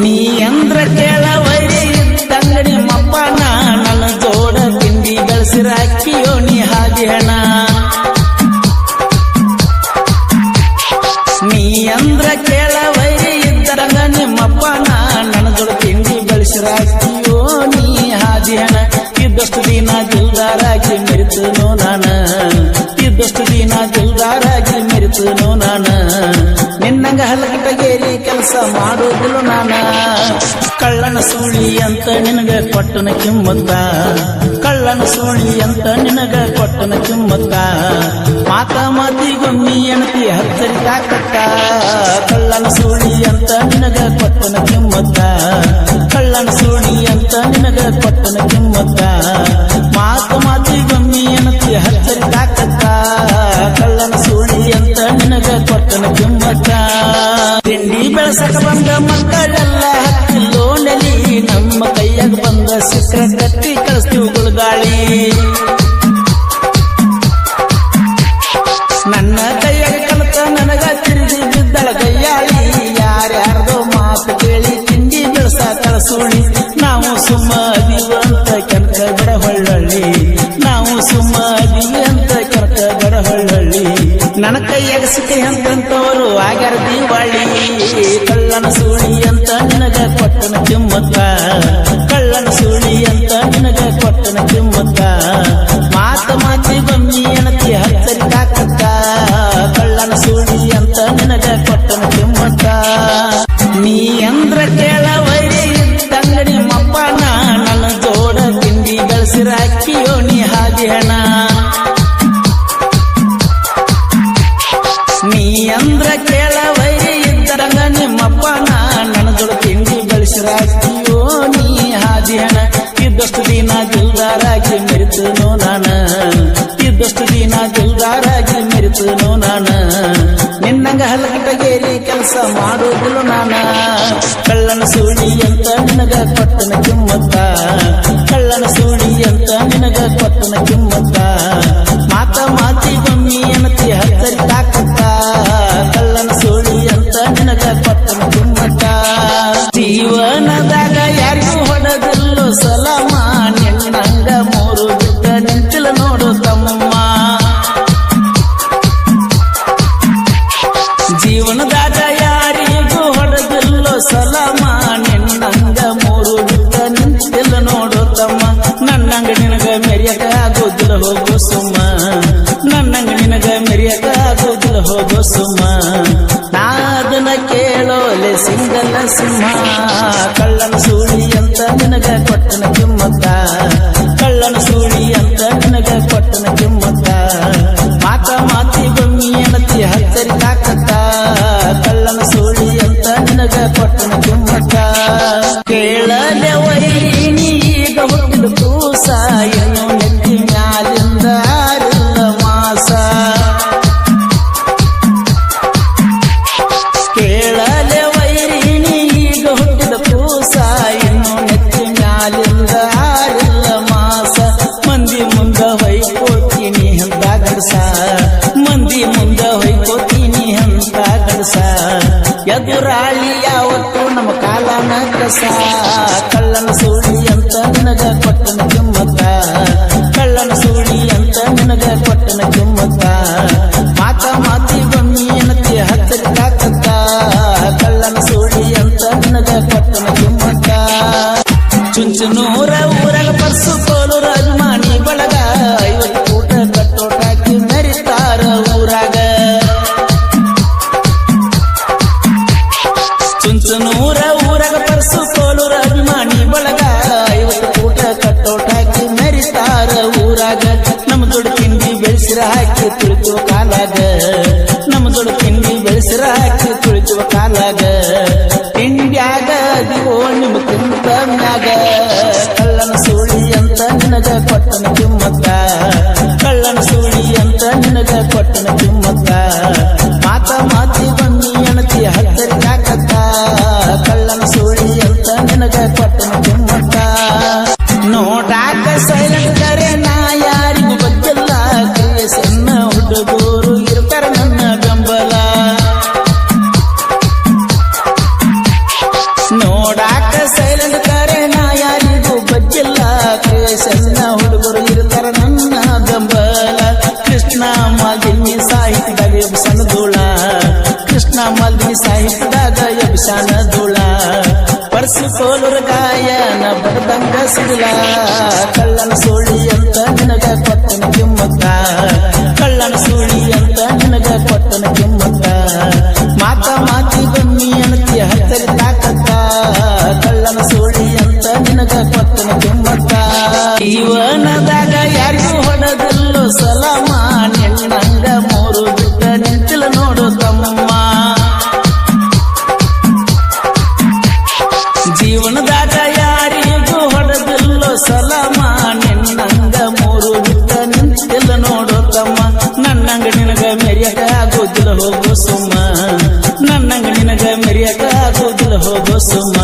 ನೀ ಅಂದ್ರ ಕೆಳವರಿ ತಂಗಡಿ ಮಪ್ಪನ ನನ್ನ ತೋಡ ತಿಂಡಿ ಗಳಿಸಿರಾಕಿಯೋ ನೀ ಹಾದಿ ಹಣ ನೀ ಅಂದ್ರ ಕೆಳವರಿ ಇದ್ದರಂಗ ನಿಮ್ಮಪ್ಪನ ನನ್ನ ತೋಡ ತಿಂಡಿ ಗಳಿಸಿರಾಕಿಯೋ ನೀ ಹಾದಿ ಹಣ ಇದ್ದಷ್ಟು ದಿನ ದಿಲ್ದಾರಾಗಿ ಮೆರಿತನು ನಾನು, ಇದ್ದಷ್ಟು ದಿನ ದಿಲ್ದಾರಾಗಿ ಮೆರಿತನು ಕೆಲಸ ಮಾಡೋದಿಲ್ಲ ನಾನ. ಕಳ್ಳನ ಸೂಳಿ ಅಂತ ನಿನಗೆ ಕೊಟ್ಟನ ಕಿಮ್ಮತ್ತ. ಕಳ್ಳನ ಸೂಳಿ ಅಂತ ನಿನಗ ಕೊಟ್ಟನ ಕಿಮ್ಮತ್ತ. ಮಾತ ಮಾತಿಗೊಮ್ಮಿ ಎಣತಿ ಹತ್ತರಿ ತಾಕತ್ತ. ಕಳ್ಳನ ಸೂಳಿ ಅಂತ ನಿನಗ ಕೊಟ್ಟನ ಕಿಮ್ಮತ್ತ. ಕಳ್ಳನ ಸೂಳಿ ಅಂತ ನಿನಗ ಕೊಟ್ಟನ ಕಿಮ್ಮತ್ತ. ಮಾತ ಮಾತಿಗೊಮ್ಮಿ ಎಣತಿ ಹತ್ತರಿ ತಾಕತ್ತ. ಕಳ್ಳನ ಸೂಳಿ ಅಂತ ನಿನಗ ಕೊಟ್ಟನ ಕಿಮ್ಮತ್ತ. ಬೆಳಸಕ ಬಂದ ಮಕ್ಕಳೆಲ್ಲ ಹತ್ತಿಲ್ಲೋ ನಮ್ಮ ಕೈಯಾಗ ಬಂದ ಸಿಕ್ರ ಕಟ್ಟಿ ಕಳಿಸ್ತೀವಿ ಗುಳಗಾಳಿ ನನ್ನ ಕೈಯಾಗ ಕಲಿತ ನನಗ ತಿರುಗಿ ಬಿದ್ದಳ ಕೈಯಾಳಿ ಯಾರ್ಯಾರ್ದೋ ಮಾತು ಕೇಳಿ ತಿಂಡಿ ಬೆಳಸ ಕಳಸೋಳಿ ನಾವು ಸುಮ್ಮ ಅಂತ ಕೆನಕ ಬಡಹೊಳ್ಳಳ್ಳಿ. ನಾವು ಸುಮ್ಮ ಅಂತ ಕೆನಕ ಬಡಹೊಳ್ಳಳ್ಳಿ. ನನ್ನ ಕೈಯಾಗ ಸಿಕ್ಕಿ ಅಂತಂತವರು ಆಗ್ಯಾರ ದೀವಾಳಿ ಹಲಕಟಗೇರಿ ಕೆಲಸ ಮಾಡೋದಿಲ್ಲ ನಾನ. ಕಳ್ಳನ ಸುಳಿ ಅಂತ ತಮ್ಮ ನನ್ನಂಗ ನಿನಗ ಮೆರಿಯಕ ಆಗೋದಿಲ್ಲ ಹೋಗು ಸುಮ್ಮ ನನ್ನಂಗ ನಿನಗ ಮೆರಿಯಕ ಆಗೋದಿಲ್ಲ ಹೋಗು ಸುಮ್ಮ ನಾ ಅದನ್ನ ಕೇಳೋಲೆ ಸಿಂಗಲ್ಲ ಸಿಂಹ. ಕಳ್ಳನ ಸೂಳಿ ಅಂತ ನಿನಗ ಕೊಟ್ಟನ ಕಿಮ್ಮತ್ತ. ಕಳ್ಳನ ಸೂಳಿ ಅಂತ ಕಾಲನ ಕಸ ಕಳ್ಳನ ಬೆಳೆಸಿರ ಹಾಕಿ ತುಳಿತು ಕಾಲಾಗ. ನಮ್ಮ ದೊಡ್ಡ ತಿಂಡಿ ಬೆಳೆಸಿರ ಹಾಕಿ ಪರ್ಸಿ ಕೋಲುರ ಗಾಯನ ಬಡದಂಗ ಸಿಗಲ ಕಳ್ಳನ ಸೋಳಿ ಅಂತ ನಿನಗ ಕೊತ್ತನ ನನ್ನಂಗ ನಿನಗ ಹೋಗೋ ಸುಮ್ಮ.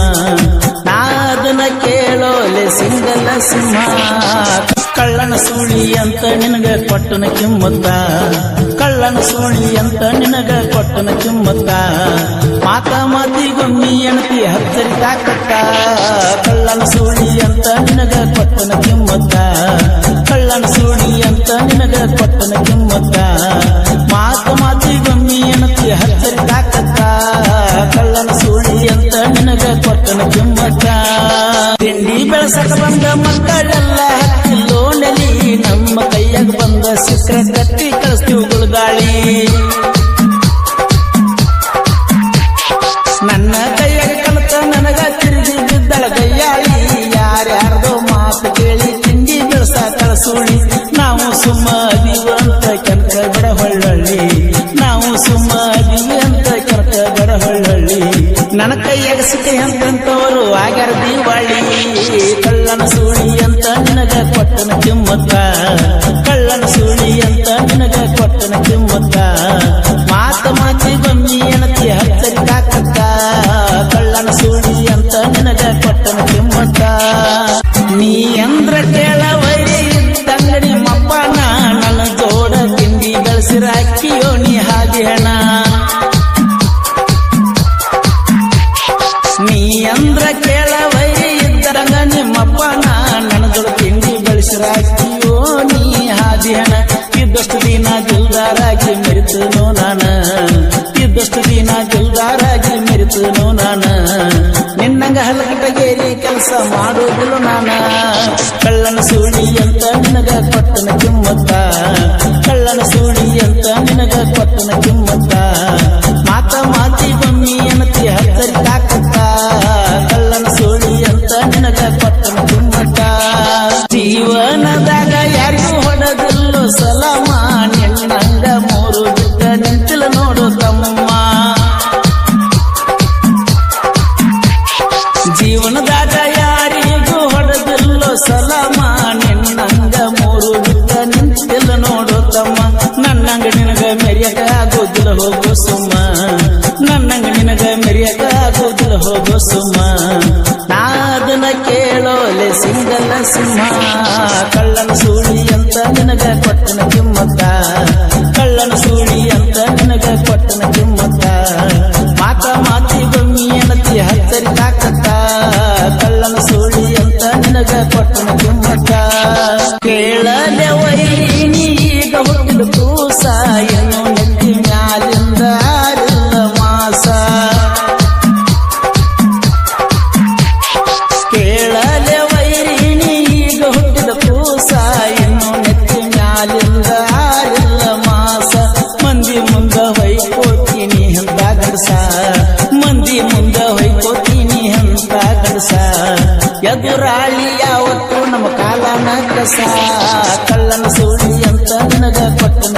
ನಾ ಅದನ್ನ ಕೇಳೋಲೆ ಸಿಂಗಲ ಸಿಂಹ ಕಳ್ಳನ ಸೂಳಿ ಅಂತ ನಿನಗ ಕೊಟ್ಟನ ಕಿಮ್ಮತ್ತ. ಕಳ್ಳನ ಸೂಳಿ ಅಂತ ನಿನಗ ಕೊಟ್ಟನ ಕಿಮ್ಮತ್ತ. ಮಾತ ಮಾತಿಗೊಮ್ಮಿ ಎಣತಿ ಹತ್ತರಿ ತಾಕತ್ತ. ಕಳ್ಳನ ಸೂಳಿ ಅಂತ ನಿನಗ ಕೊಟ್ಟನ ಕಿಮ್ಮತ್ತ. ಕಳ್ಳನ ಸೂಳಿ ಅಂತ ನಿನಗ ಕೊಟ್ಟನ ಕಿಮ್ಮತ್ತ. ಬೆಳಸಕ ಬಂದ ಮಕ್ಕಳೆಲ್ಲ ಹತ್ತಿಲ್ಲೋ ನೆಲಿ ನಮ್ಮ ಕೈಯಾಗ ಬಂದ ಸಿಕ್ರ ಕಟ್ಟಿ ಕಳಿಸ್ತೀವಿ ಗಾಳಿ ನನ್ನ ಕೈಯಾಗ ಕಲಿತ ನನಗ ತಿರುಗಿ ಬಿದ್ದಳ ಕೈಯಾಳಿ ಯಾರ್ಯಾರ್ದೋ ಮಾತು ಕೇಳಿ ತಿಂಡಿ ಬೆಳಸ ಕಳಸೋಳಿ. ನಾವು ಸುಮ್ಮ ಅಂತ ಕೆನಕ ಬಿಡ ಹೊಳ್ಳಳ್ಳಿ ನಾವು ಸುಮ್ಮ ಅಂತ ಕೆನಕ ಬಿಡ ಹೊಳ್ಳಳ್ಳಿ ನನ್ನ ಕೈಯಾಗ ಸಿಕ್ಕ ಅಂತಂತವರು ಆಗ್ಯಾರ ದೀವಾಳಿ ನಿನಗ ಕೊಟ್ಟನ ಕಿಮ್ಮತ್ತ. ಕಳ್ಳನ ಸುಳಿ ಅಂತ ನಿನಗ ಕೊಟ್ಟನ ಕಿಮ್ಮತ್ತ. ಮಾತ ಮಾತಿ ಬನ್ನಿ ಎಣತಿ ಹತ್ತರಿ ಕಾಕತ್ತ ಕಳ್ಳನ ಸುಳಿ ಅಂತ ನಿನಗ ಕೊಟ್ಟನ ಕಿಮ್ಮತ್ತ. ನೀ ಅಂದ್ರ ಕೇಳ ವೈರಿ ಇದ್ದಂಗಡಿ ಮಪ್ಪನ ನನ್ನ ಜೋಡ ನೀ ಹಾದಿ ಹಣ. ನೀ ಅಂದ್ರ ಕೇಳ ದಿಲ್ದಾರಾಗಿ ಮೆರಿತನೋ ನಾನ? ಇದ್ದಷ್ಟು ದಿನ ದಿಲ್ದಾರಾಗಿ ಮೆರಿತನೋ ನಾನ? ನಿನ್ನಂಗ ಹಲಕಟಗೇರಿ ಕೆಲಸ ಮಾಡೋದಿಲ್ಲ ನಾನ? ಕಳ್ಳನ ಸುಳಿ ಅಂತ ನಿನಗ ಕೊಟ್ಟನ ಕಿಮ್ಮತ್ತ? ಹತ್ತರಿ ಎದುರಾಳಿ ಯಾವತ್ತು ನಮ್ಮ ಕಾಲನ ಕಸ. ಕಳ್ಳನ ಸೂಳಿ ಅಂತ ನನಗ ಕೊಟ್ಟನ